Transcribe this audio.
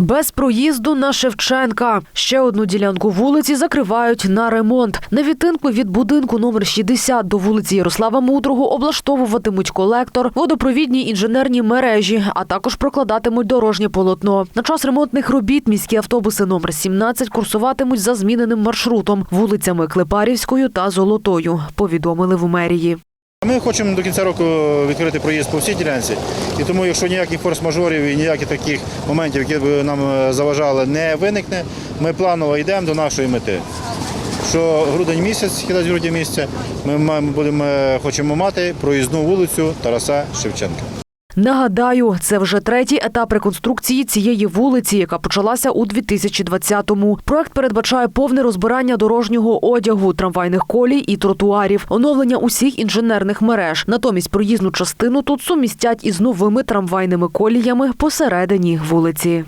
Без проїзду на Шевченка. Ще одну ділянку вулиці закривають на ремонт. На відтинку від будинку номер 60 до вулиці Ярослава Мудрого облаштовуватимуть колектор, водопровідні інженерні мережі, а також прокладатимуть дорожнє полотно. На час ремонтних робіт міські автобуси номер 17 курсуватимуть за зміненим маршрутом вулицями Клепарівською та Золотою. Повідомили в мерії. Ми хочемо до кінця року відкрити проїзд по всій ділянці, і тому, якщо ніяких форс-мажорів і ніяких таких моментів, які б нам е, заважали, не виникне, ми планово йдемо до нашої мети. Що грудень місяць, кінець грудня місяця, ми будемо, е, хочемо мати проїзну вулицю Тараса Шевченка. Нагадаю, це вже третій етап реконструкції цієї вулиці, яка почалася у 2020-му. Проект передбачає повне розбирання дорожнього одягу, трамвайних колій і тротуарів, оновлення усіх інженерних мереж. Натомість проїзну частину тут сумістять із новими трамвайними коліями посередині вулиці.